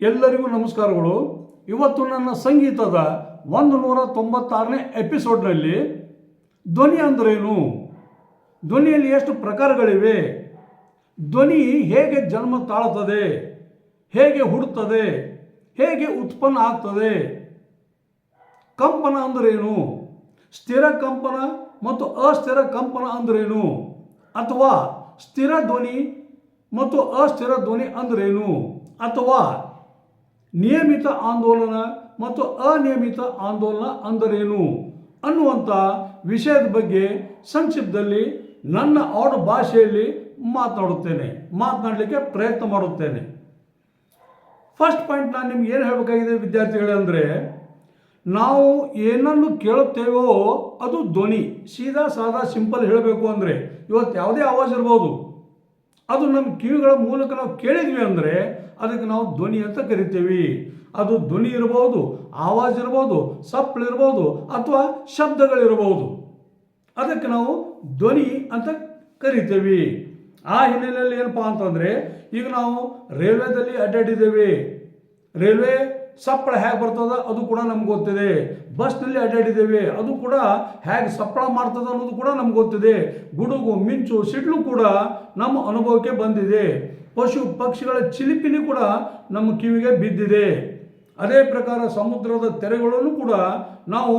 ಎಲ್ಲರಿಗೂ ನಮಸ್ಕಾರಗಳು. ಇವತ್ತು ನನ್ನ ಸಂಗೀತದ ಒಂದು ನೂರ ತೊಂಬತ್ತಾರನೇ ಎಪಿಸೋಡ್ನಲ್ಲಿ ಧ್ವನಿ ಅಂದ್ರೇನು? ಧ್ವನಿಯಲ್ಲಿ ಎಷ್ಟು ಪ್ರಕಾರಗಳಿವೆ? ಧ್ವನಿ ಹೇಗೆ ಜನ್ಮ ತಾಳುತ್ತದೆ? ಹೇಗೆ ಹುಡುತ್ತದೆ? ಹೇಗೆ ಉತ್ಪನ್ನ ಆಗ್ತದೆ? ಕಂಪನ ಅಂದ್ರೇನು? ಸ್ಥಿರ ಕಂಪನ ಮತ್ತು ಅಸ್ಥಿರ ಕಂಪನ ಅಂದ್ರೇನು? ಅಥವಾ ಸ್ಥಿರ ಧ್ವನಿ ಮತ್ತು ಅಸ್ಥಿರ ಧ್ವನಿ ಅಂದ್ರೇನು? ಅಥವಾ ನಿಯಮಿತ ಆಂದೋಲನ ಮತ್ತು ಅನಿಯಮಿತ ಆಂದೋಲನ ಅಂದರೇನು? ಅನ್ನುವಂಥ ವಿಷಯದ ಬಗ್ಗೆ ಸಂಕ್ಷಿಪ್ತದಲ್ಲಿ ನನ್ನ ಆಡು ಭಾಷೆಯಲ್ಲಿ ಮಾತನಾಡುತ್ತೇನೆ. ಮಾತನಾಡಲಿಕ್ಕೆ ಪ್ರಯತ್ನ ಮಾಡುತ್ತೇನೆ. ಫಸ್ಟ್ ಪಾಯಿಂಟ್ ನಾನು ನಿಮ್ಗೆ ಏನು ಹೇಳಬೇಕಾಗಿದೆ ವಿದ್ಯಾರ್ಥಿಗಳೇ ಅಂದರೆ, ನಾವು ಏನನ್ನು ಕೇಳುತ್ತೇವೋ ಅದು ಧ್ವನಿ. ಸೀದಾ ಸಾದಾ ಸಿಂಪಲ್ ಹೇಳಬೇಕು ಅಂದರೆ, ಇವತ್ತು ಯಾವುದೇ ಆವಾಜ್ ಇರ್ಬೋದು. ಅದು ನಮ್ಮ ಕಿವಿಗಳ ಮೂಲಕ ನಾವು ಕೇಳಿದ್ವಿ ಅಂದರೆ ಅದಕ್ಕೆ ನಾವು ಧ್ವನಿ ಅಂತ ಕರಿತೀವಿ. ಅದು ಧ್ವನಿ ಇರಬಹುದು ಆವಾಜ್ ಇರಬಹುದು ಸಪ್ಳ ಇರಬಹುದು ಅಥವಾ ಶಬ್ದಗಳಿರಬಹುದು ಅದಕ್ಕೆ ನಾವು ಧ್ವನಿ ಅಂತ ಕರಿತೀವಿ. ಆ ಹಿನ್ನೆಲೆಯಲ್ಲಿ ಏನಪ್ಪಾ ಅಂತಂದರೆ, ಈಗ ನಾವು ರೈಲ್ವೆದಲ್ಲಿ ಅಡ್ಡಾಡಿದ್ದೇವೆ. ರೈಲ್ವೆ ಸಪ್ಪಳ ಹೇಗೆ ಬರ್ತದ ಅದು ಕೂಡ ನಮ್ಗೆ ಗೊತ್ತಿದೆ. ಬಸ್ನಲ್ಲಿ ಅಡ್ಡಾಡಿದ್ದೇವೆ, ಅದು ಕೂಡ ಹೇಗೆ ಸಪ್ಪಳ ಮಾಡ್ತದ ಅನ್ನೋದು ಕೂಡ ನಮ್ಗೆ ಗೊತ್ತಿದೆ. ಗುಡುಗು, ಮಿಂಚು, ಸಿಡ್ಲು ಕೂಡ ನಮ್ಮ ಅನುಭವಕ್ಕೆ ಬಂದಿದೆ. ಪಶು ಪಕ್ಷಿಗಳ ಚಿಲಿಪಿಲಿ ಕೂಡ ನಮ್ಮ ಕಿವಿಗೆ ಬಿದ್ದಿದೆ. ಅದೇ ಪ್ರಕಾರ ಸಮುದ್ರದ ತೆರೆಗಳನ್ನು ಕೂಡ ನಾವು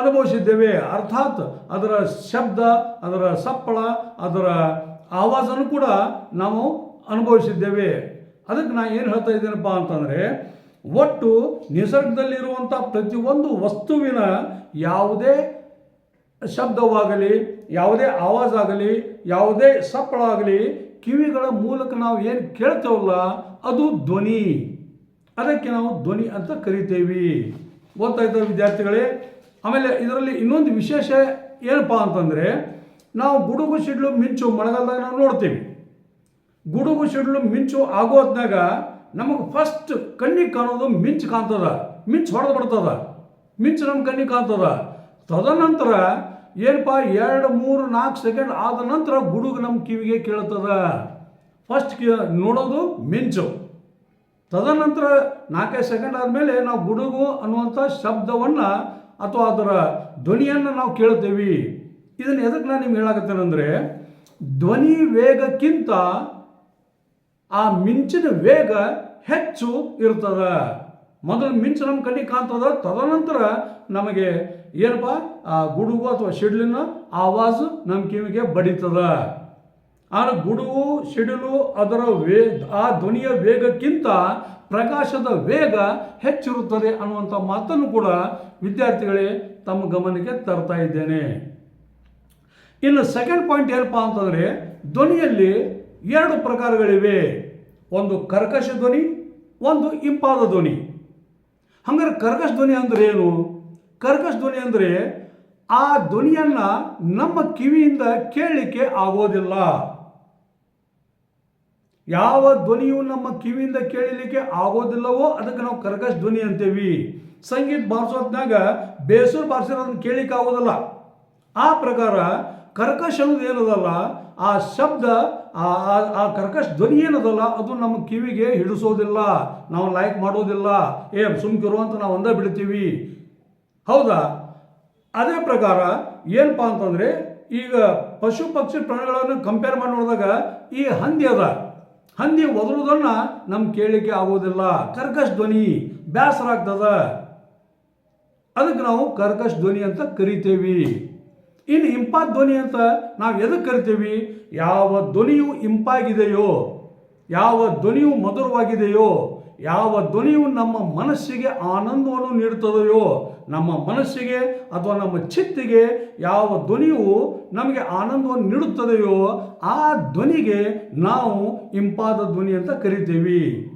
ಅನುಭವಿಸಿದ್ದೇವೆ. ಅರ್ಥಾತ್ ಅದರ ಶಬ್ದ, ಅದರ ಸಪ್ಪಳ, ಅದರ ಆವಾಜನ್ನು ಕೂಡ ನಾವು ಅನುಭವಿಸಿದ್ದೇವೆ. ಅದಕ್ಕೆ ನಾನು ಏನು ಹೇಳ್ತಾ ಇದ್ದೀನಪ್ಪ ಅಂತಂದರೆ, ಒಟ್ಟು ನಿಸರ್ಗದಲ್ಲಿರುವಂಥ ಪ್ರತಿಯೊಂದು ವಸ್ತುವಿನ ಯಾವುದೇ ಶಬ್ದವಾಗಲಿ, ಯಾವುದೇ ಆವಾಜ್ ಆಗಲಿ ಯಾವುದೇ ಸಪ್ಪಳ ಆಗಲಿ ಕಿವಿಗಳ ಮೂಲಕ ನಾವು ಏನು ಕೇಳ್ತೇವಲ್ಲ, ಅದು ಧ್ವನಿ. ಅದಕ್ಕೆ ನಾವು ಧ್ವನಿ ಅಂತ ಕರಿತೇವೆ. ಗೊತ್ತಾಯ್ತಾ ವಿದ್ಯಾರ್ಥಿಗಳೇ, ಆಮೇಲೆ ಇದರಲ್ಲಿ ಇನ್ನೊಂದು ವಿಶೇಷ ಏನಪ್ಪ ಅಂತಂದರೆ, ನಾವು ಗುಡುಗು ಸಿಡ್ಲು ಮಿಂಚು ಮಳೆಗಾಲದಾಗ ನಾವು ನೋಡ್ತೀವಿ. ಗುಡುಗು ಸಿಡ್ಲು ಮಿಂಚು ಆಗೋ ನಮಗೆ ಫಸ್ಟ್ ಕಣ್ಣಿಗೆ ಕಾಣೋದು ಮಿಂಚು ಕಾಣ್ತದ. ಮಿಂಚು ಹೊಡೆದು ಬಿಡ್ತದ ಮಿಂಚು ನಮ್ಮ ಕಣ್ಣಿಗೆ ಕಾಣ್ತದ. ತದನಂತರ ಏನಪ್ಪ, ಎರಡು, ಮೂರು, ನಾಲ್ಕು ಸೆಕೆಂಡ್ ಆದ ನಂತರ ಗುಡುಗು ನಮ್ಮ ಕಿವಿಗೆ ಕೇಳ್ತದ ಫಸ್ಟ್ ನೋಡೋದು ಮಿಂಚು. ತದನಂತರ ನಾಲ್ಕೈದು ಸೆಕೆಂಡ್ ಆದಮೇಲೆ ನಾವು ಗುಡುಗು ಅನ್ನುವಂಥ ಶಬ್ದವನ್ನು ಅಥವಾ ಅದರ ಧ್ವನಿಯನ್ನು ನಾವು ಕೇಳ್ತೇವೆ ಇದನ್ನು ಎದಕ್ಕೆ ನಾನು ನಿಮ್ಗೆ ಹೇಳಾಕತ್ತೇನೆಂದರೆ, ಧ್ವನಿ ವೇಗಕ್ಕಿಂತ ಆ ಮಿಂಚಿನ ವೇಗ ಹೆಚ್ಚು ಇರ್ತದ. ಮೊದಲು ಮಿಂಚು ನಮ್ಮ ಕಣ್ಣಿಗೆ ಕಾಣ್ತದ, ತದನಂತರ ನಮಗೆ ಏನಪ್ಪ? ಆ ಗುಡುಗು ಅಥವಾ ಸಿಡ್ಲಿನ ಆವಾಜು ನಮ್ಮ ಕಿವಿಗೆ ಬಡಿತದ. ಆ ಗುಡುಗು ಸಿಡಿಲು ಅದರ ವೇ, ಆ ಧ್ವನಿಯ ವೇಗಕ್ಕಿಂತ ಪ್ರಕಾಶದ ವೇಗ ಹೆಚ್ಚಿರುತ್ತದೆ ಅನ್ನುವಂಥ ಮಾತನ್ನು ಕೂಡ ವಿದ್ಯಾರ್ಥಿಗಳೇ ತಮ್ಮ ಗಮನಕ್ಕೆ ತರ್ತಾ ಇದ್ದೇನೆ. ಇನ್ನು ಸೆಕೆಂಡ್ ಪಾಯಿಂಟ್ ಏನಪ್ಪ ಅಂತಂದರೆ, ಧ್ವನಿಯಲ್ಲಿ ಎರಡು ಪ್ರಕಾರಗಳಿವೆ. ಒಂದು ಕರ್ಕಶ ಧ್ವನಿ, ಒಂದು ಇಂಪಾದ ಧ್ವನಿ. ಹಂಗಾರೆ ಕರ್ಕಶ ಧ್ವನಿ ಅಂದ್ರೆ ಏನು? ಕರ್ಕಶ ಧ್ವನಿ ಅಂದರೆ ಆ ಧ್ವನಿಯನ್ನು ನಮ್ಮ ಕಿವಿಯಿಂದ ಕೇಳಲಿಕ್ಕೆ ಆಗೋದಿಲ್ಲ. ಯಾವ ಧ್ವನಿಯು ನಮ್ಮ ಕಿವಿಯಿಂದ ಕೇಳಲಿಕ್ಕೆ ಆಗೋದಿಲ್ಲವೋ ಅದಕ್ಕೆ ನಾವು ಕರ್ಕಶ ಧ್ವನಿ ಅಂತೇವಿ. ಸಂಗೀತ ಬಾರಿಸೋದ್ನಾಗ ಬೇಸೂರು ಬಾರಿಸಿರೋದನ್ನ ಕೇಳಿಕ್ಕೆ ಆಗೋದಿಲ್ಲ. ಆ ಪ್ರಕಾರ ಕರ್ಕಶ ಅನ್ನೋದು ಏನದಲ್ಲ, ಆ ಶಬ್ದ ಆ, ಆ- ಕರ್ಕಶ ಧ್ವನಿ ಏನದಲ್ಲ, ಅದು ನಮ್ಮ ಕಿವಿಗೆ ಹಿಡಿಸೋದಿಲ್ಲ, ನಾವು ಲೈಕ್ ಮಾಡೋದಿಲ್ಲ. ಏ ಸುಮ್ಕಿರು ಅಂತ ನಾವು ಒಂದೇ ಬಿಡ್ತೀವಿ. ಹೌದಾ? ಅದೇ ಪ್ರಕಾರ ಏನಪ್ಪ ಅಂತಂದರೆ, ಈಗ ಪಶು ಪಕ್ಷಿ ಪ್ರಾಣಿಗಳನ್ನು ಕಂಪೇರ್ ಮಾಡಿ ನೋಡಿದಾಗ ಈ ಹಂದಿ ಅದ. ಹಂದಿ ಒದರುದನ್ನ ನಮ್ಮ ಕೇಳಿಕೆ ಆಗೋದಿಲ್ಲ. ಕರ್ಕಶ ಧ್ವನಿ ಬೇಸರ ಆಗ್ತದ ಅದಕ್ಕೆ ನಾವು ಕರ್ಕಶ ಧ್ವನಿ ಅಂತ ಕರಿತೇವಿ. ಇನ್ನು ಇಂಪಾದ ಧ್ವನಿ ಅಂತ ನಾವು ಎದಕ್ಕೆ ಕರಿತೀವಿ? ಯಾವ ಧ್ವನಿಯು ಇಂಪಾಗಿದೆಯೋ, ಯಾವ ಧ್ವನಿಯು ಮಧುರವಾಗಿದೆಯೋ, ಯಾವ ಧ್ವನಿಯು ನಮ್ಮ ಮನಸ್ಸಿಗೆ ಆನಂದವನ್ನು ನೀಡುತ್ತದೆಯೋ, ನಮ್ಮ ಮನಸ್ಸಿಗೆ ಅಥವಾ ನಮ್ಮ ಚಿತ್ತಿಗೆ ಯಾವ ಧ್ವನಿಯು ನಮಗೆ ಆನಂದವನ್ನು ನೀಡುತ್ತದೆಯೋ, ಆ ಧ್ವನಿಗೆ ನಾವು ಇಂಪಾದ ಧ್ವನಿ ಅಂತ ಕರಿತೀವಿ.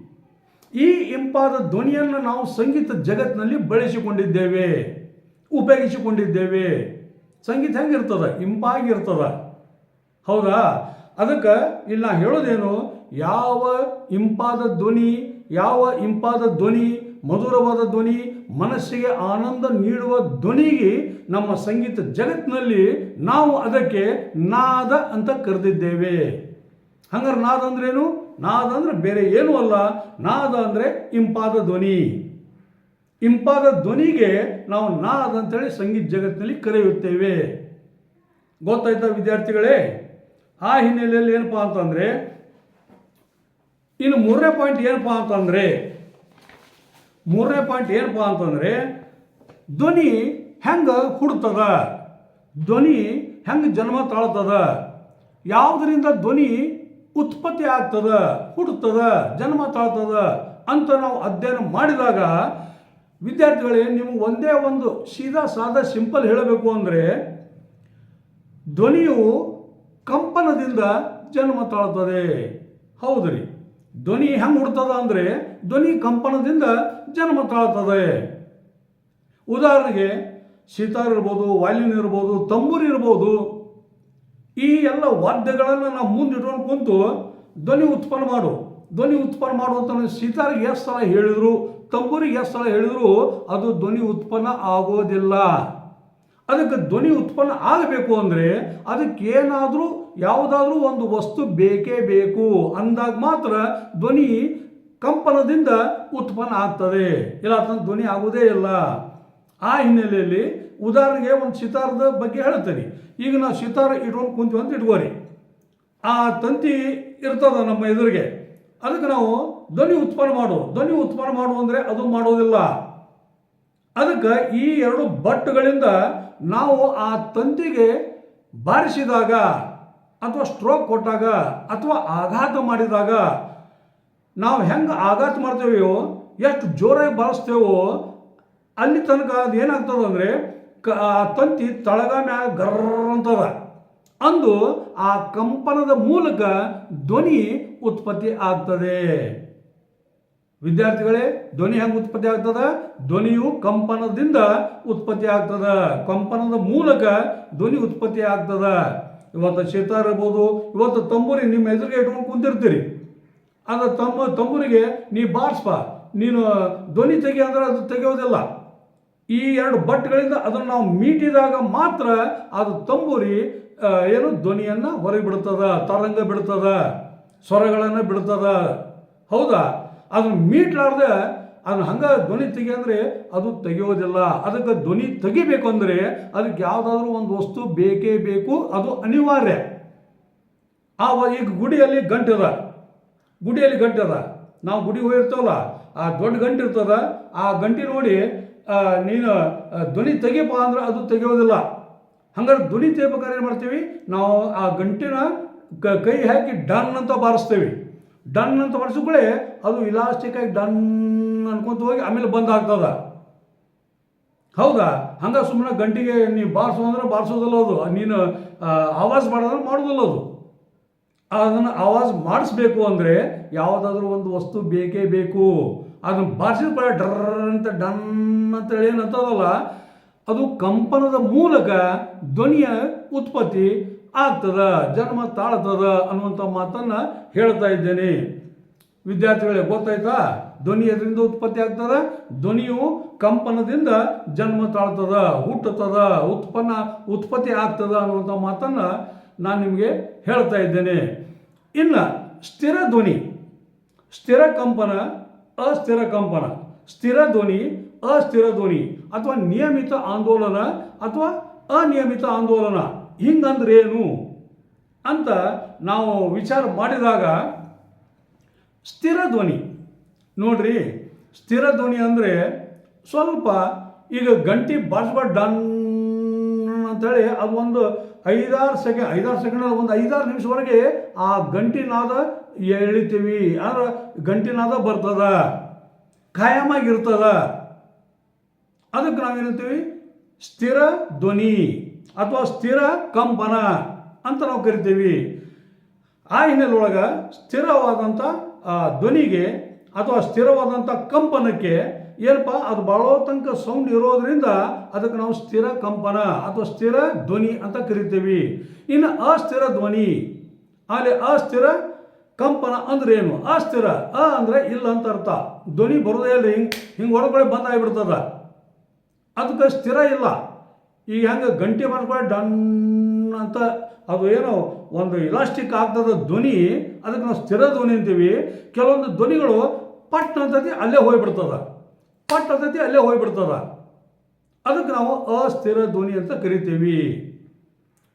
ಈ ಇಂಪಾದ ಧ್ವನಿಯನ್ನು ನಾವು ಸಂಗೀತ ಜಗತ್ತಿನಲ್ಲಿ ಬಳಸಿಕೊಂಡಿದ್ದೇವೆ, ಉಪಯೋಗಿಸಿಕೊಂಡಿದ್ದೇವೆ. ಸಂಗೀತ ಹೆಂಗಿರ್ತದ? ಇಂಪಾಗಿರ್ತದ. ಹೌದಾ? ಅದಕ್ಕೆ ಇಲ್ಲಿ ನಾ ಹೇಳೋದೇನು, ಯಾವ ಇಂಪಾದ ಧ್ವನಿ, ಯಾವ ಇಂಪಾದ ಧ್ವನಿ, ಮಧುರವಾದ ಧ್ವನಿ, ಮನಸ್ಸಿಗೆ ಆನಂದ ನೀಡುವ ಧ್ವನಿಗೆ ನಮ್ಮ ಸಂಗೀತ ಜಗತ್ತಿನಲ್ಲಿ ನಾವು ಅದಕ್ಕೆ ನಾದ ಅಂತ ಕರೆದಿದ್ದೇವೆ. ಹಂಗಾರೆ ನಾದ ಅಂದ್ರೇನು? ನಾದ ಅಂದರೆ ಬೇರೆ ಏನೂ ಅಲ್ಲ. ನಾದ ಅಂದರೆ ಇಂಪಾದ ಧ್ವನಿ. ಇಂಪಾದ ಧ್ವನಿಗೆ ನಾವು ನಾದ ಅಂತೇಳಿ ಸಂಗೀತ ಜಗತ್ತಿನಲ್ಲಿ ಕರೆಯುತ್ತೇವೆ. ಗೊತ್ತಾಯ್ತಾ ವಿದ್ಯಾರ್ಥಿಗಳೇ? ಆ ಹಿನ್ನೆಲೆಯಲ್ಲಿ ಏನಪ್ಪ ಅಂತಂದರೆ, ಇನ್ನು ಮೂರನೇ ಪಾಯಿಂಟ್ ಏನಪ್ಪ ಅಂತಂದರೆ, ಮೂರನೇ ಪಾಯಿಂಟ್ ಏನಪ್ಪಾ ಅಂತಂದರೆ, ಧ್ವನಿ ಹೆಂಗೆ ಹುಡ್ತದ? ಧ್ವನಿ ಹೆಂಗೆ ಜನ್ಮ ತಾಳ್ತದ? ಯಾವುದರಿಂದ ಧ್ವನಿ ಉತ್ಪತ್ತಿ ಆಗ್ತದ, ಹುಡ್ತದ, ಜನ್ಮ ತಾಳ್ತದ ಅಂತ ನಾವು ಅಧ್ಯಯನ ಮಾಡಿದಾಗ ವಿದ್ಯಾರ್ಥಿಗಳೇ ನಿಮ್ಗೆ ಒಂದೇ ಒಂದು ಸೀದಾ ಸಾದಾ ಸಿಂಪಲ್ ಹೇಳಬೇಕು ಅಂದರೆ, ಧ್ವನಿಯು ಕಂಪನದಿಂದ ಜನ್ಮ ತಾಳ್ತದೆ ಹೌದು ರೀ. ಧ್ವನಿ ಹೆಂಗೆ ಹುಡ್ತದ ಅಂದರೆ, ಧ್ವನಿ ಕಂಪನದಿಂದ ಜನ್ಮ ತಾಳ್ತದೆ ಉದಾಹರಣೆಗೆ, ಸಿತಾರ್ ಇರ್ಬೋದು ವಾಯ್ಲಿನ್ ಇರ್ಬೋದು, ತಂಬೂರಿ ಇರ್ಬೋದು, ಈ ಎಲ್ಲ ವಾದ್ಯಗಳನ್ನು ನಾವು ಮುಂದಿಟ್ಕೊಂಡು ಕುಂತು ಧ್ವನಿ ಉತ್ಪನ್ನ ಮಾಡು. ಧ್ವನಿ ಉತ್ಪನ್ನ ಮಾಡು ಅಂತ ನಾವು ಸಿತಾರಿಗೆ ಎಷ್ಟು ಸಲ ಹೇಳಿದ್ರು? ತಂಬೂರಿಗೆ ಎಷ್ಟು ಸಲ ಹೇಳಿದ್ರು ಅದು ಧ್ವನಿ ಉತ್ಪನ್ನ ಆಗೋದಿಲ್ಲ. ಅದಕ್ಕೆ ಧ್ವನಿ ಉತ್ಪನ್ನ ಆಗಬೇಕು ಅಂದರೆ ಅದಕ್ಕೇನಾದರೂ ಯಾವುದಾದ್ರೂ ಒಂದು ವಸ್ತು ಬೇಕೇ ಬೇಕು. ಅಂದಾಗ ಮಾತ್ರ ಧ್ವನಿ ಕಂಪನದಿಂದ ಉತ್ಪನ್ನ ಆಗ್ತದೆ. ಇಲ್ಲ, ಅದನ್ನು ಧ್ವನಿ ಆಗೋದೇ ಇಲ್ಲ. ಆ ಹಿನ್ನೆಲೆಯಲ್ಲಿ ಉದಾಹರಣೆಗೆ ಒಂದು ಸಿತಾರದ ಬಗ್ಗೆ ಹೇಳ್ತೀನಿ ಈಗ ನಾವು ಸಿತಾರ ಇಟ್ಕೊಂಡು ಕುಂತೀವಿ ಅಂತ ಇಟ್ಕೋರಿ. ಆ ತಂತಿ ಇರ್ತದ ನಮ್ಮ ಎದುರಿಗೆ. ಅದಕ್ಕೆ ನಾವು ಧ್ವನಿ ಉತ್ಪನ್ನ ಮಾಡು. ಧ್ವನಿ ಉತ್ಪನ್ನ ಮಾಡು ಅಂದರೆ ಅದು ಮಾಡೋದಿಲ್ಲ. ಅದಕ್ಕೆ ಈ ಎರಡು ಬಟ್ಟುಗಳಿಂದ ನಾವು ಆ ತಂತಿಗೆ ಬಾರಿಸಿದಾಗ ಅಥವಾ ಸ್ಟ್ರೋಕ್ ಕೊಟ್ಟಾಗ ಅಥವಾ ಆಘಾತ ಮಾಡಿದಾಗ ನಾವು ಹೆಂಗೆ ಆಘಾತ ಮಾಡ್ತೇವೆಯೋ, ಎಷ್ಟು ಜೋರಾಗಿ ಬಾರಿಸ್ತೇವೋ, ಅಲ್ಲಿ ತನಕ ಅದು ಏನಾಗ್ತದೆ ಅಂದರೆ ಕ ಆ ತಂತಿ ತಳಗ ಮ್ಯಾಗ ಗರ್ರ ಅಂತದ. ಅಂದು ಆ ಕಂಪನದ ಮೂಲಕ ಧ್ವನಿ ಉತ್ಪತ್ತಿ ಆಗ್ತದೆ. ವಿದ್ಯಾರ್ಥಿಗಳೇ, ಧ್ವನಿ ಹೆಂಗೆ ಉತ್ಪತ್ತಿ ಆಗ್ತದ? ಧ್ವನಿಯು ಕಂಪನದಿಂದ ಉತ್ಪತ್ತಿ ಆಗ್ತದ. ಕಂಪನದ ಮೂಲಕ ಧ್ವನಿ ಉತ್ಪತ್ತಿ ಆಗ್ತದ. ಇವತ್ತು ಶೀತ ಇರ್ಬೋದು, ಇವತ್ತು ತಂಬೂರಿ ನಿಮ್ಮ ಎದುರಿಗೆ ಇಟ್ಕೊಂಡು ಕುಂತಿರ್ತೀರಿ. ಆದ್ರೆ ತಮ್ಮ ತಂಬೂರಿಗೆ ನೀ ಬಾರಿಸ್ಪ, ನೀನು ಧ್ವನಿ ತೆಗಿ ಅಂದ್ರೆ ಅದು ತೆಗೆಯೋದಿಲ್ಲ. ಈ ಎರಡು ಬಟ್ಗಳಿಂದ ಅದನ್ನು ನಾವು ಮೀಟಿದಾಗ ಮಾತ್ರ ಅದು ತಂಬೂರಿ ಏನು ಧ್ವನಿಯನ್ನು ಹೊರಗೆ ಬಿಡ್ತದ, ತರಂಗ ಬಿಡ್ತದ, ಸ್ವರಗಳನ್ನು ಬಿಡ್ತದ. ಹೌದಾ? ಅದನ್ನು ಮೀಟ್ಲಾರ್ದೆ ಅದನ್ನ ಹಂಗೆ ಧ್ವನಿ ತೆಗಿ ಅಂದರೆ ಅದು ತೆಗೆಯೋದಿಲ್ಲ. ಅದಕ್ಕೆ ಧ್ವನಿ ತೆಗಿಬೇಕು ಅಂದರೆ ಅದಕ್ಕೆ ಯಾವುದಾದ್ರೂ ಒಂದು ವಸ್ತು ಬೇಕೇ ಬೇಕು, ಅದು ಅನಿವಾರ್ಯ. ಆ ಈಗ ಗುಡಿಯಲ್ಲಿ ಗಂಟದ ಗುಡಿಯಲ್ಲಿ ಗಂಟದ ನಾವು ಗುಡಿ ಹೋಗಿರ್ತೇವಲ್ಲ, ಆ ದೊಡ್ಡ ಗಂಟೆ ಇರ್ತದ, ಆ ಗಂಟಿ ನೋಡಿ ನೀನು ಧ್ವನಿ ತೆಗಿಯಪ್ಪ ಅಂದ್ರೆ ಅದು ತೆಗೆಯೋದಿಲ್ಲ. ಹಂಗಾರೆ ಧ್ವನಿ ತೆಗಿಬೇಕಾದ್ರೆ ಏನು ಮಾಡ್ತೀವಿ? ನಾವು ಆ ಗಂಟಿನ ಕೈ ಹಾಕಿ ಡನ್ ಅಂತ ಬಾರಿಸ್ತೇವೆ. ಡನ್ ಅಂತ ಬಾರಿಸಿಕೊಳ್ಳೆ ಅದು ಇಲಾಸ್ಟಿಕ್ ಆಗಿ ಡನ್ ಅನ್ಕೊಂತ ಹೋಗಿ ಆಮೇಲೆ ಬಂದ್ ಆಗ್ತದ. ಹೌದಾ? ಹಂಗ ಸುಮ್ಮನೆ ಗಂಟಿಗೆ ನೀವು ಬಾರಿಸು ಅಂದ್ರೆ ಬಾರಿಸೋದಲ್ಲ ಅದು. ನೀನು ಆವಾಜ್ ಮಾಡೋದ್ರೆ ಮಾಡೋದಲ್ಲ ಅದು. ಅದನ್ನು ಆವಾಜ್ ಮಾಡಿಸ್ಬೇಕು ಅಂದರೆ ಯಾವುದಾದ್ರೂ ಒಂದು ವಸ್ತು ಬೇಕೇ ಬೇಕು. ಅದನ್ನು ಬಾರಿಸಿದ ಕೂಡ ಡರ್ ಅಂತ ಡನ್ ಅಂತೇಳಿ ಏನಂತದಲ್ಲ, ಅದು ಕಂಪನದ ಮೂಲಕ ಧ್ವನಿಯ ಉತ್ಪತ್ತಿ ಆಗ್ತದ, ಜನ್ಮ ತಾಳ್ತದ ಅನ್ನುವಂಥ ಮಾತನ್ನು ಹೇಳ್ತಾ ಇದ್ದೇನೆ. ವಿದ್ಯಾರ್ಥಿಗಳಿಗೆ ಗೊತ್ತಾಯ್ತಾ? ಧ್ವನಿ ಎದರಿಂದ ಉತ್ಪತ್ತಿ ಆಗ್ತದ, ಧ್ವನಿಯು ಕಂಪನದಿಂದ ಜನ್ಮ ತಾಳ್ತದ, ಹುಟ್ಟುತ್ತದ, ಉತ್ಪನ್ನ, ಉತ್ಪತ್ತಿ ಆಗ್ತದ ಅನ್ನುವಂಥ ಮಾತನ್ನ ನಾನು ನಿಮಗೆ ಹೇಳ್ತಾ ಇದ್ದೇನೆ. ಇನ್ನು, ಸ್ಥಿರ ಧ್ವನಿ, ಸ್ಥಿರ ಕಂಪನ, ಅಸ್ಥಿರ ಕಂಪನ. ಸ್ಥಿರ ಧ್ವನಿ, ಅಸ್ಥಿರ ಧ್ವನಿ, ಅಥವಾ ನಿಯಮಿತ ಆಂದೋಲನ ಅಥವಾ ಅನಿಯಮಿತ ಆಂದೋಲನ. ಹಿಂಗಂದ್ರೆ ಏನು ಅಂತ ನಾವು ವಿಚಾರ ಮಾಡಿದಾಗ ಸ್ಥಿರ ಧ್ವನಿ. ನೋಡ್ರಿ, ಸ್ಥಿರ ಧ್ವನಿ ಅಂದರೆ ಸ್ವಲ್ಪ ಈಗ ಗಂಟಿ ಬಾರ್ಸ್ಬಾರ್ದು ಡನ್ ಅಂತೇಳಿ ಅದು ಒಂದು ಐದಾರು ಸೆಕೆಂಡ್ ಐದಾರು ಸೆಕೆಂಡ್ ಒಂದು ಐದಾರು ನಿಮಿಷವರೆಗೆ ಆ ಗಂಟಿನಾದ ಎಳಿತೀವಿ. ಅಂದ್ರೆ ಗಂಟಿನಾದ ಬರ್ತದ, ಖಾಯಮಾಗಿರ್ತದ. ಅದಕ್ಕೆ ನಾವೇನಂತೀವಿ ಸ್ಥಿರ ಧ್ವನಿ. ಅಥವಾ ಸ್ಥಿರ ಕಂಪನ ಅಂತ ನಾವು ಕರಿತೀವಿ. ಆ ಹಿನ್ನೆಲೆಯೊಳಗೆ ಸ್ಥಿರವಾದಂಥ ಧ್ವನಿಗೆ ಅಥವಾ ಸ್ಥಿರವಾದಂಥ ಕಂಪನಕ್ಕೆ ಏನಪ್ಪ, ಅದು ಬಾಳೋ ತನಕ ಸೌಂಡ್ ಇರೋದರಿಂದ ಅದಕ್ಕೆ ನಾವು ಸ್ಥಿರ ಕಂಪನ ಅಥವಾ ಸ್ಥಿರ ಧ್ವನಿ ಅಂತ ಕರಿತೀವಿ. ಇನ್ನು ಅಸ್ಥಿರ ಧ್ವನಿ, ಅಲ್ಲಿ ಅಸ್ಥಿರ ಕಂಪನ ಅಂದ್ರೆ ಏನು? ಅಸ್ಥಿರ, ಅ ಅಂದ್ರೆ ಇಲ್ಲ ಅಂತ ಅರ್ಥ. ಧ್ವನಿ ಬರೋದೇ ಇಲ್ಲ, ಹಿಂಗೆ ಹಿಂಗೆ ಹೊರಗಡೆ ಬಂದಾಗ್ಬಿಡ್ತದ ಅದಕ್ಕೆ ಸ್ಥಿರ ಇಲ್ಲ. ಈಗ ಹೆಂಗೆ ಗಂಟೆ ಮಾಡ್ಕೊಂಡು ಡನ್ ಅಂತ. ಅದು ಏನೋ ಒಂದು ಇಲಾಸ್ಟಿಕ್ ಆಗ್ತದ ಧ್ವನಿ, ಅದಕ್ಕೆ ನಾವು ಸ್ಥಿರ ಧ್ವನಿ ಅಂತೀವಿ. ಕೆಲವೊಂದು ಧ್ವನಿಗಳು ಪಟ್ ಅಂತತಿ, ಅಲ್ಲೇ ಹೋಗ್ಬಿಡ್ತದ. ಪಟ್ ಅಂತತಿ, ಅಲ್ಲೇ ಹೋಗ್ಬಿಡ್ತದ. ಅದಕ್ಕೆ ನಾವು ಅಸ್ಥಿರ ಧ್ವನಿ ಅಂತ ಕರಿತೀವಿ.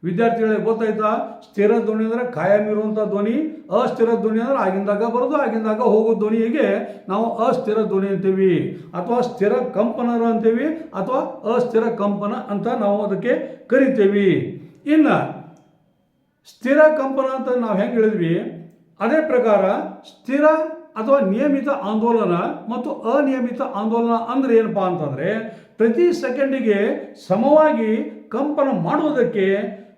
ವಿದ್ಯಾರ್ಥಿಗಳಿಗೆ ಗೊತ್ತಾಯ್ತಾ? ಸ್ಥಿರ ಧ್ವನಿ ಅಂದರೆ ಖಾಯಂ ಇರುವಂಥ ಧ್ವನಿ, ಅಸ್ಥಿರ ಧ್ವನಿ ಅಂದರೆ ಆಗಿಂದಾಗ ಬರೋದು, ಆಗಿಂದಾಗ ಹೋಗೋ? ಧ್ವನಿಗೆ ನಾವು ಅಸ್ಥಿರ ಧ್ವನಿ ಅಂತೀವಿ. ಅಥವಾ ಸ್ಥಿರ ಕಂಪನರು ಅಂತೀವಿ, ಅಥವಾ ಅಸ್ಥಿರ ಕಂಪನ ಅಂತ ನಾವು ಅದಕ್ಕೆ ಕರಿತೀವಿ. ಇನ್ನು, ಸ್ಥಿರ ಕಂಪನ ಅಂತ ನಾವು ಹೆಂಗೆ ಹೇಳಿದ್ವಿ? ಅದೇ ಪ್ರಕಾರ, ಸ್ಥಿರ ಅಥವಾ ನಿಯಮಿತ ಆಂದೋಲನ ಮತ್ತು ಅನಿಯಮಿತ ಆಂದೋಲನ ಅಂದ್ರೆ ಏನಪ್ಪಾ ಅಂತಂದರೆ ಪ್ರತಿ ಸೆಕೆಂಡಿಗೆ ಸಮವಾಗಿ ಕಂಪನ ಮಾಡುವುದಕ್ಕೆ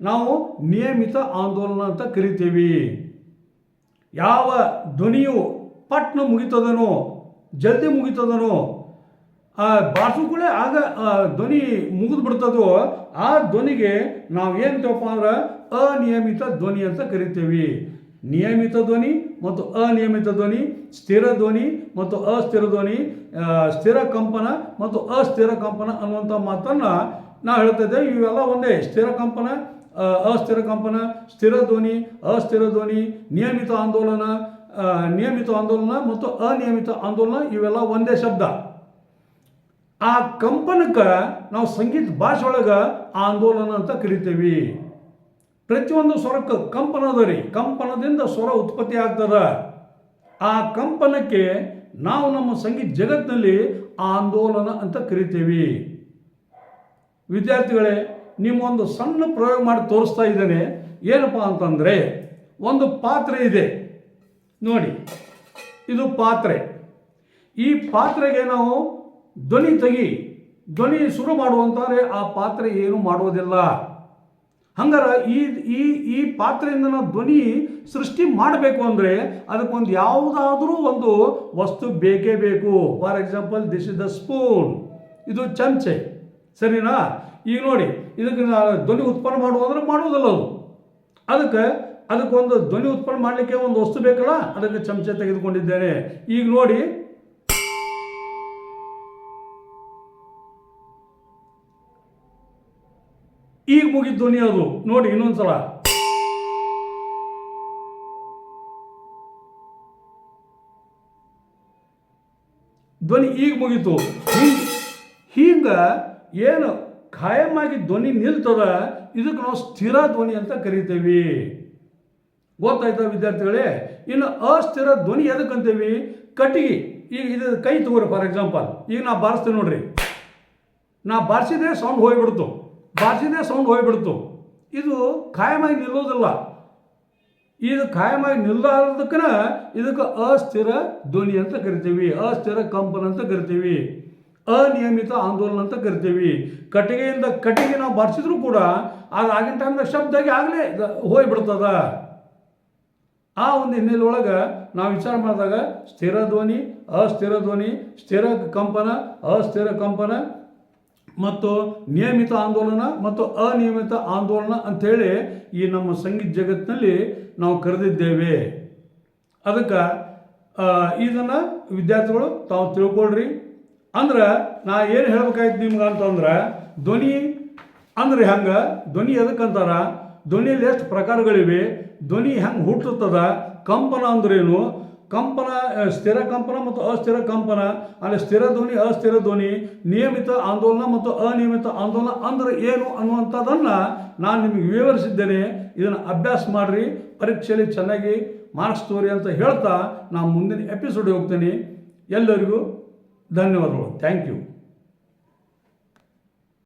ನಾವು ನಿಯಮಿತ ಆಂದೋಲನ ಅಂತ ಕರಿತೀವಿ. ಯಾವ ಧ್ವನಿಯು ಪಟ್ನ ಮುಗಿತದನೋ, ಜಲ್ದಿ ಮುಗಿತದನೋ, ಆ ಬಾಸುಗಳೇ ಆಗ ಧ್ವನಿ ಮುಗಿದು ಬಿಡ್ತದೋ ಆ ಧ್ವನಿಗೆ ನಾವು ಏನು ಅಂದ್ರೆ ಅನಿಯಮಿತ ಧ್ವನಿ ಅಂತ ಕರಿತೀವಿ. ನಿಯಮಿತ ಧ್ವನಿ ಮತ್ತು ಅನಿಯಮಿತ ಧ್ವನಿ, ಸ್ಥಿರ ಧ್ವನಿ ಮತ್ತು ಅಸ್ಥಿರ ಧ್ವನಿ ಸ್ಥಿರ ಕಂಪನ ಮತ್ತು ಅಸ್ಥಿರ ಕಂಪನ ಅನ್ನುವಂಥ ಮಾತನ್ನು ನಾವು ಹೇಳ್ತಾ ಇದ್ದೇವೆ. ಇವೆಲ್ಲ ಒಂದೇ. ಸ್ಥಿರ ಕಂಪನ ಅಸ್ಥಿರ ಕಂಪನ, ಸ್ಥಿರ ಧ್ವನಿ, ಅಸ್ಥಿರ ಧ್ವನಿ, ನಿಯಮಿತ ಆಂದೋಲನ ನಿಯಮಿತ ಆಂದೋಲನ ಮತ್ತು ಅನಿಯಮಿತ ಆಂದೋಲನ ಇವೆಲ್ಲ ಒಂದೇ ಶಬ್ದ. ಆ ಕಂಪನಕ್ಕೆ ನಾವು ಸಂಗೀತ ಭಾಷೆ ಒಳಗೆ ಆಂದೋಲನ ಅಂತ ಕರಿತೀವಿ. ಪ್ರತಿಯೊಂದು ಸ್ವರಕ್ಕೆ ಕಂಪನ ಅದ ರೀ, ಕಂಪನದಿಂದ ಸ್ವರ ಉತ್ಪತ್ತಿ ಆಗ್ತದ. ಆ ಕಂಪನಕ್ಕೆ ನಾವು ನಮ್ಮ ಸಂಗೀತ ಜಗತ್ತಿನಲ್ಲಿ ಆಂದೋಲನ ಅಂತ ಕರಿತೀವಿ. ವಿದ್ಯಾರ್ಥಿಗಳೇ, ನಿಮ್ಮೊಂದು ಸಣ್ಣ ಪ್ರಯೋಗ ಮಾಡಿ ತೋರಿಸ್ತಾ ಇದ್ದೇನೆ. ಏನಪ್ಪ ಅಂತಂದರೆ, ಒಂದು ಪಾತ್ರೆ ಇದೆ. ನೋಡಿ, ಇದು ಪಾತ್ರೆ. ಈ ಪಾತ್ರೆಗೆ ನಾವು ಧ್ವನಿ ತೆಗಿ, ಧ್ವನಿ ಶುರು ಮಾಡುವಂತಾರೆ, ಆ ಪಾತ್ರೆ ಏನು ಮಾಡುವುದಿಲ್ಲ. ಹಂಗಾರ ಈ ಈ ಈ ಪಾತ್ರೆಯಿಂದ ನಾವು ಧ್ವನಿ ಸೃಷ್ಟಿ ಮಾಡಬೇಕು ಅಂದರೆ ಅದಕ್ಕೊಂದು ಯಾವುದಾದ್ರೂ ಒಂದು ವಸ್ತು ಬೇಕೇ ಬೇಕು. For example this is the spoon ಇದು ಚಮಚೆ. ಸರಿನಾ? ಈಗ ನೋಡಿ, ಇದಕ್ಕೆ ಧ್ವನಿ ಉತ್ಪನ್ನ ಮಾಡುವುದಂದ್ರೆ ಮಾಡುವುದಿಲ್ಲ ಅದು. ಅದಕ್ಕೆ, ಅದಕ್ಕೊಂದು ಧ್ವನಿ ಉತ್ಪನ್ನ ಮಾಡಲಿಕ್ಕೆ ಒಂದು ವಸ್ತು ಬೇಕಲ್ಲ? ಅದಕ್ಕೆ ಚಮಚೆ ತೆಗೆದುಕೊಂಡಿದ್ದೇನೆ. ಈಗ ನೋಡಿ ಈಗ ಮುಗಿದ ಧ್ವನಿ ಅದು. ನೋಡಿ, ಇನ್ನೊಂದ್ಸಲ. ಧ್ವನಿ ಈಗ ಮುಗೀತು. ಹಿಂಗ ಏನು ಖಾಯಮಾಗಿ ಧ್ವನಿ ನಿಲ್ತದ? ಇದಕ್ಕೆ ನಾವು ಸ್ಥಿರ ಧ್ವನಿ ಅಂತ ಕರಿತೇವೆ. ಗೊತ್ತಾಯ್ತಾ ವಿದ್ಯಾರ್ಥಿಗಳೇ? ಇನ್ನು ಅಸ್ಥಿರ ಧ್ವನಿ ಎದಕ್ಕಂತೀವಿ ಕಟ್ಟಿಗೆ. ಈಗ ಇದು ಕೈ ತಗೋರಿ, ಫಾರ್ ಎಕ್ಸಾಂಪಲ್. ಈಗ ನಾ ಬಾರಿಸ್ತೀನಿ ನೋಡ್ರಿ. ನಾ ಬಾರಿಸಿದ್ರೆ ಸೌಂಡ್ ಹೋಗ್ಬಿಡ್ತು. ಬಾರಿಸಿದ್ರೆ ಸೌಂಡ್ ಹೋಗ್ಬಿಡ್ತು. ಇದು ಖಾಯಮಾಗಿ ನಿಲ್ಲೋದಿಲ್ಲ. ಇದು ಖಾಯಮಾಗಿ ನಿಲ್ಲದಕ್ಕನ ಇದಕ್ಕೆ ಅಸ್ಥಿರ ಧ್ವನಿ ಅಂತ ಕರಿತೀವಿ. ಅಸ್ಥಿರ ಕಂಪನ ಅಂತ ಕರಿತೀವಿ. ಅನಿಯಮಿತ ಆಂದೋಲನ ಅಂತ ಕರಿತೀವಿ. ಕಟ್ಟಿಗೆಯಿಂದ ಕಟ್ಟಿಗೆ ನಾವು ಬಾರಿಸಿದ್ರು ಕೂಡ ಅದು ಆಗಿನ ಟೈಮ್ನಾಗ ಶಬ್ದಾಗಿ ಆಗಲೇ ಹೋಗ್ಬಿಡ್ತದ. ಆ ಒಂದು ಹಿನ್ನೆಲೆ ಒಳಗೆ ನಾವು ವಿಚಾರ ಮಾಡಿದಾಗ ಸ್ಥಿರ ಧ್ವನಿ, ಅಸ್ಥಿರ ಧ್ವನಿ, ಸ್ಥಿರ ಕಂಪನ, ಅಸ್ಥಿರ ಕಂಪನ ಮತ್ತು ನಿಯಮಿತ ಆಂದೋಲನ ಮತ್ತು ಅನಿಯಮಿತ ಆಂದೋಲನ ಅಂಥೇಳಿ ಈ ನಮ್ಮ ಸಂಗೀತ ಜಗತ್ತಿನಲ್ಲಿ ನಾವು ಕರೆದಿದ್ದೇವೆ. ಅದಕ್ಕೆ ಇದನ್ನು ವಿದ್ಯಾರ್ಥಿಗಳು ತಾವು ತಿಳ್ಕೊಳ್ರಿ. ಅಂದ್ರೆ, ನಾ ಏನು ಹೇಳ್ಬೇಕಾಯ್ತು ನಿಮ್ಗೆ ಅಂತಂದ್ರೆ, ಧ್ವನಿ ಅಂದ್ರೆ ಹೆಂಗೆ? ಧ್ವನಿ ಎದಕ್ಕಂತಾರ ಧ್ವನಿಯಲ್ಲಿ ಎಷ್ಟು ಪ್ರಕಾರಗಳಿವೆ? ಧ್ವನಿ ಹೆಂಗೆ ಹುಟ್ಟುತ್ತದ? ಕಂಪನ ಅಂದ್ರೇನು? ಕಂಪನ ಸ್ಥಿರ ಕಂಪನ ಮತ್ತು ಅಸ್ಥಿರ ಕಂಪನ, ಅಲ್ಲಿ ಸ್ಥಿರ ಧ್ವನಿ, ಅಸ್ಥಿರ ಧ್ವನಿ, ನಿಯಮಿತ ಆಂದೋಲನ ಮತ್ತು ಅನಿಯಮಿತ ಆಂದೋಲನ ಅಂದ್ರೆ ಏನು ಅನ್ನುವಂಥದ್ದನ್ನು ನಾನು ನಿಮಗೆ ವಿವರಿಸಿದ್ದೇನೆ. ಇದನ್ನು ಅಭ್ಯಾಸ ಮಾಡಿರಿ, ಪರೀಕ್ಷೆಯಲ್ಲಿ ಚೆನ್ನಾಗಿ ಮಾರ್ಕ್ಸ್ ತೋರಿ ಅಂತ ಹೇಳ್ತಾ ನಾನು ಮುಂದಿನ ಎಪಿಸೋಡ್ ಹೋಗ್ತೇನೆ. ಎಲ್ಲರಿಗೂ ಧನ್ಯವಾದಗಳು. Thank you